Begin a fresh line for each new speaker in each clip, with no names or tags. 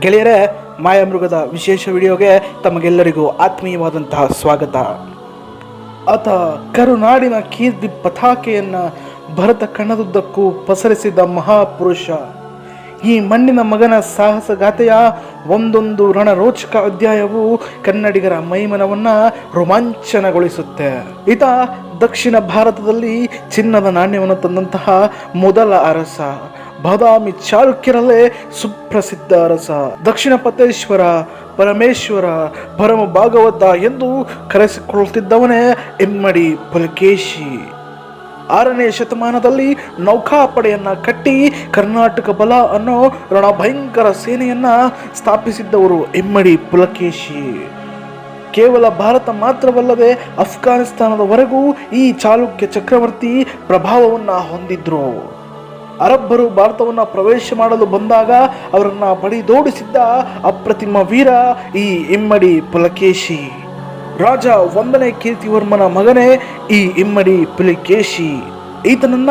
ಗೆಳೆಯರೇ, ಮಾಯಾಮೃಗದ ವಿಶೇಷ ವಿಡಿಯೋಗೆ ತಮಗೆಲ್ಲರಿಗೂ ಆತ್ಮೀಯವಾದಂತಹ ಸ್ವಾಗತ. ಆತ ಕರುನಾಡಿನ ಕೀರ್ತಿ ಪತಾಕೆಯನ್ನು ಭರತ ಕಣ್ಣದುದ್ದಕ್ಕೂ ಪಸರಿಸಿದ ಮಹಾಪುರುಷ. ಈ ಮಣ್ಣಿನ ಮಗನ ಸಾಹಸಗಾಥೆಯ ಒಂದೊಂದು ರಣರೋಚಕ ಅಧ್ಯಾಯವು ಕನ್ನಡಿಗರ ಮೈಮನವನ್ನ ರೋಮಾಂಚನಗೊಳಿಸುತ್ತೆ. ಈತ ದಕ್ಷಿಣ ಭಾರತದಲ್ಲಿ ಚಿನ್ನದ ನಾಣ್ಯವನ್ನು ತಂದಂತಹ ಮೊದಲ ಅರಸ, ಬಾದಾಮಿ ಚಾಲುಕ್ಯರಲ್ಲೇ ಸುಪ್ರಸಿದ್ಧ ಅರಸ. ದಕ್ಷಿಣ ಪತೇಶ್ವರ ಪರಮೇಶ್ವರ ಪರಮ ಭಾಗವತ ಎಂದು ಕರೆಸಿಕೊಳ್ಳುತ್ತಿದ್ದವನೇ ಇಮ್ಮಡಿ ಪುಲಕೇಶಿ. ಆರನೇ ಶತಮಾನದಲ್ಲಿ ನೌಕಾಪಡೆಯನ್ನ ಕಟ್ಟಿ ಕರ್ನಾಟಕ ಬಲ ಅನ್ನೋ ರಣಭಯಂಕರ ಸೇನೆಯನ್ನ ಸ್ಥಾಪಿಸಿದ್ದವರು ಇಮ್ಮಡಿ ಪುಲಕೇಶಿ. ಕೇವಲ ಭಾರತ ಮಾತ್ರವಲ್ಲದೆ ಅಫ್ಘಾನಿಸ್ತಾನದವರೆಗೂ ಈ ಚಾಲುಕ್ಯ ಚಕ್ರವರ್ತಿ ಪ್ರಭಾವವನ್ನು ಹೊಂದಿದ್ರು. ಅರಬ್ಬರು ಭಾರತವನ್ನು ಪ್ರವೇಶ ಮಾಡಲು ಬಂದಾಗ ಅವರನ್ನು ಬಡಿದೋಡಿಸಿದ್ದ ಅಪ್ರತಿಮ ವೀರ ಈ ಇಮ್ಮಡಿ ಪುಲಕೇಶಿ. ರಾಜ ಒಂದನೇ ಕೀರ್ತಿವರ್ಮನ ಮಗನೇ ಈ ಇಮ್ಮಡಿ ಪುಲಿಕೇಶಿ. ಈತನನ್ನ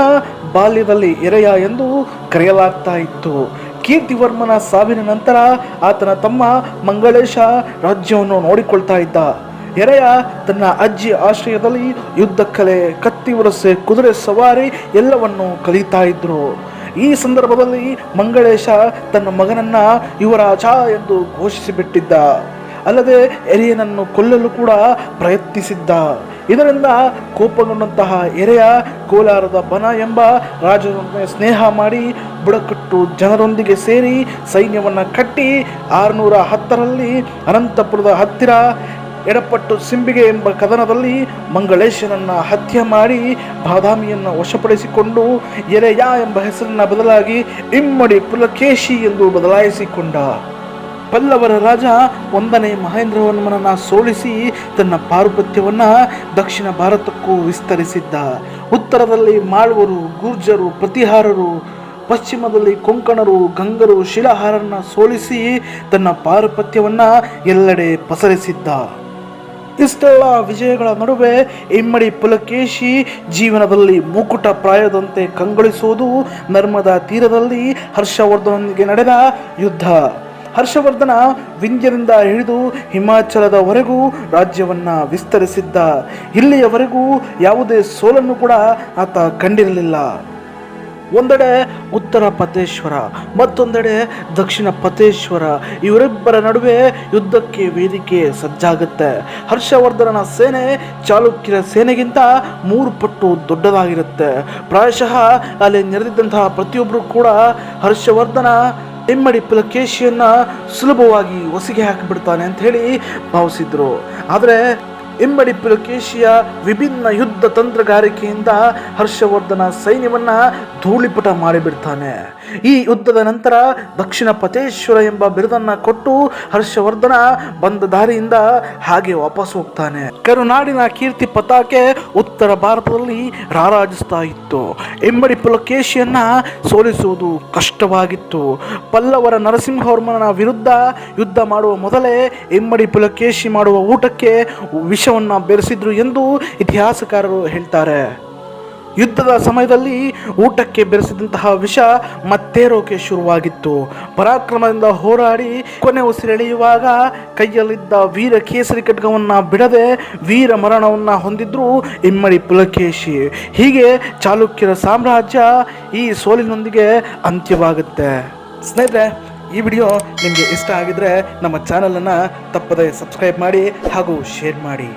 ಬಾಲ್ಯದಲ್ಲಿ ಎರೆಯ ಎಂದು ಕರೆಯಲಾಗ್ತಾ ಇತ್ತು. ಕೀರ್ತಿವರ್ಮನ ಸಾವಿನ ನಂತರ ಆತನ ತಮ್ಮ ಮಂಗಳೇಶ ರಾಜ್ಯವನ್ನು ನೋಡಿಕೊಳ್ತಾ ಇದ್ದ. ಎರೆಯ ತನ್ನ ಅಜ್ಜಿ ಆಶ್ರಯದಲ್ಲಿ ಯುದ್ಧ ಕಲೆ ಕತ್ತಿ ವರಸೆ ಕುದುರೆ ಸವಾರಿ ಎಲ್ಲವನ್ನು ಕಲಿತಾ ಇದ್ರು. ಈ ಸಂದರ್ಭದಲ್ಲಿ ಮಂಗಳೇಶ ತನ್ನ ಮಗನನ್ನ ಯುವರಾಜ ಎಂದು ಘೋಷಿಸಿಬಿಟ್ಟಿದ್ದ. ಅಲ್ಲದೆ ಎರೆಯನನ್ನು ಕೊಲ್ಲಲು ಕೂಡ ಪ್ರಯತ್ನಿಸಿದ್ದ. ಇದರಿಂದ ಕೋಪಗೊಂಡಂತಹ ಎರೆಯ ಕೋಲಾರದ ಬನ ಎಂಬ ರಾಜನೊಂದಿಗೆ ಸ್ನೇಹ ಮಾಡಿ ಬುಡಕಟ್ಟು ಜನರೊಂದಿಗೆ ಸೇರಿ ಸೈನ್ಯವನ್ನು ಕಟ್ಟಿ ಆರುನೂರ ಹತ್ತರಲ್ಲಿ ಅನಂತಪುರದ ಹತ್ತಿರ ಎಡಪಟ್ಟು ಸಿಂಬಿಗೆ ಎಂಬ ಕದನದಲ್ಲಿ ಮಂಗಳೇಶನನ್ನು ಹತ್ಯೆ ಮಾಡಿ ಬಾದಾಮಿಯನ್ನು ವಶಪಡಿಸಿಕೊಂಡು ಎರೆಯ ಎಂಬ ಹೆಸರನ್ನು ಬದಲಾಗಿ ಇಮ್ಮಡಿ ಪುಲಕೇಶಿ ಎಂದು ಬದಲಾಯಿಸಿಕೊಂಡ. ಪಲ್ಲವರ ರಾಜ ಒಂದನೇ ಮಹೇಂದ್ರವರ್ಮನನ್ನು ಸೋಲಿಸಿ ತನ್ನ ಪಾರುಪತ್ಯವನ್ನು ದಕ್ಷಿಣ ಭಾರತಕ್ಕೂ ವಿಸ್ತರಿಸಿದ್ದ. ಉತ್ತರದಲ್ಲಿ ಮಾಳ್ವರು, ಗುರ್ಜರು, ಪ್ರತಿಹಾರರು, ಪಶ್ಚಿಮದಲ್ಲಿ ಕೊಂಕಣರು, ಗಂಗರು, ಶಿಲಾಹಾರನ್ನ ಸೋಲಿಸಿ ತನ್ನ ಪಾರುಪತ್ಯವನ್ನು ಎಲ್ಲೆಡೆ ಪಸರಿಸಿದ್ದ. ಇಷ್ಟೆಲ್ಲ ವಿಜಯಗಳ ನಡುವೆ ಇಮ್ಮಡಿ ಪುಲಕೇಶಿ ಜೀವನದಲ್ಲಿ ಮುಕುಟ ಪ್ರಾಯದಂತೆ ಕಂಗೊಳಿಸುವುದು ನರ್ಮದಾ ತೀರದಲ್ಲಿ ಹರ್ಷವರ್ಧನೊಂದಿಗೆ ನಡೆದ ಯುದ್ಧ. ಹರ್ಷವರ್ಧನ ವಿಂಧ್ಯದಿಂದ ಹಿಡಿದು ಹಿಮಾಚಲದವರೆಗೂ ರಾಜ್ಯವನ್ನು ವಿಸ್ತರಿಸಿದ್ದ. ಇಲ್ಲಿಯವರೆಗೂ ಯಾವುದೇ ಸೋಲನ್ನು ಕೂಡ ಆತ ಕಂಡಿರಲಿಲ್ಲ. ಒಂದೆಡೆ ಉತ್ತರ ಪತೇಶ್ವರ ಮತ್ತೊಂದೆಡೆ ದಕ್ಷಿಣ ಪತೇಶ್ವರ ಇವರಿಬ್ಬರ ನಡುವೆ ಯುದ್ಧಕ್ಕೆ ವೇದಿಕೆ ಸಜ್ಜಾಗುತ್ತೆ. ಹರ್ಷವರ್ಧನನ ಸೇನೆ ಚಾಲುಕ್ಯರ ಸೇನೆಗಿಂತ ಮೂರು ಪಟ್ಟು ದೊಡ್ಡದಾಗಿರುತ್ತೆ. ಪ್ರಾಯಶಃ ಅಲ್ಲಿ ನೆರೆದಿದ್ದಂತಹ ಪ್ರತಿಯೊಬ್ಬರು ಕೂಡ ಹರ್ಷವರ್ಧನ ಇಮ್ಮಡಿ ಪುಲಕೇಶಿಯನ್ನ ಸುಲಭವಾಗಿ ಒಸಿಗೆ ಹಾಕಿಬಿಡ್ತಾನೆ ಅಂತ ಹೇಳಿ ಭಾವಿಸಿದ್ರು. ಆದರೆ ಇಮ್ಮಡಿ ಪುಲಕೇಶಿಯ ವಿಭಿನ್ನ ಯುದ್ಧ ತಂತ್ರಗಾರಿಕೆಯಿಂದ ಹರ್ಷವರ್ಧನ ಸೈನ್ಯವನ್ನ ಧೂಳಿಪಟ ಮಾಡಿಬಿಡ್ತಾನೆ. ಈ ಯುದ್ಧದ ನಂತರ ದಕ್ಷಿಣ ಪತೇಶ್ವರ ಎಂಬ ಬಿರುದನ್ನ ಕೊಟ್ಟು ಹರ್ಷವರ್ಧನ ಬಂದ ದಾರಿಯಿಂದ ಹಾಗೆ ವಾಪಸ್ ಹೋಗ್ತಾನೆ. ಕರುನಾಡಿನ ಕೀರ್ತಿ ಪತಾಕೆ ಉತ್ತರ ಭಾರತದಲ್ಲಿ ರಾರಾಜಿಸ್ತಾ ಇತ್ತು. ಇಮ್ಮಡಿ ಪುಲಕೇಶಿಯನ್ನು ಸೋಲಿಸುವುದು ಕಷ್ಟವಾಗಿತ್ತು. ಪಲ್ಲವರ ನರಸಿಂಹವರ್ಮನ ವಿರುದ್ಧ ಯುದ್ಧ ಮಾಡುವ ಮೊದಲೇ ಇಮ್ಮಡಿ ಪುಲಕೇಶಿ ಮಾಡುವ ಊಟಕ್ಕೆ ವಿಷವನ್ನ ಬೆರೆಸಿದ್ರು ಎಂದು ಇತಿಹಾಸಕಾರರು ಹೇಳ್ತಾರೆ. ಯುದ್ಧದ ಸಮಯದಲ್ಲಿ ಊಟಕ್ಕೆ ಬೆರೆಸಿದಂತಹ ವಿಷ ಮತ್ತೇರೋಕೆ ಶುರುವಾಗಿತ್ತು. ಪರಾಕ್ರಮದಿಂದ ಹೋರಾಡಿ ಕೊನೆ ಉಸಿರೆಳೆಯುವಾಗ ಕೈಯಲ್ಲಿದ್ದ ವೀರ ಕೇಸರಿ ಖಡ್ಗವನ್ನು ಬಿಡದೆ ವೀರ ಮರಣವನ್ನು ಹೊಂದಿದ್ರು ಇಮ್ಮಡಿ ಪುಲಕೇಶಿ. ಹೀಗೆ ಚಾಲುಕ್ಯರ ಸಾಮ್ರಾಜ್ಯ ಈ ಸೋಲಿನೊಂದಿಗೆ ಅಂತ್ಯವಾಗುತ್ತೆ. ಸ್ನೇಹಿತರೆ, ಈ ವಿಡಿಯೋ ನಿಮಗೆ ಇಷ್ಟ ಆಗಿದ್ರೆ ನಮ್ಮ ಚಾನಲನ್ನು ತಪ್ಪದೆ ಸಬ್ಸ್ಕ್ರೈಬ್ ಮಾಡಿ ಹಾಗೂ ಶೇರ್ ಮಾಡಿ.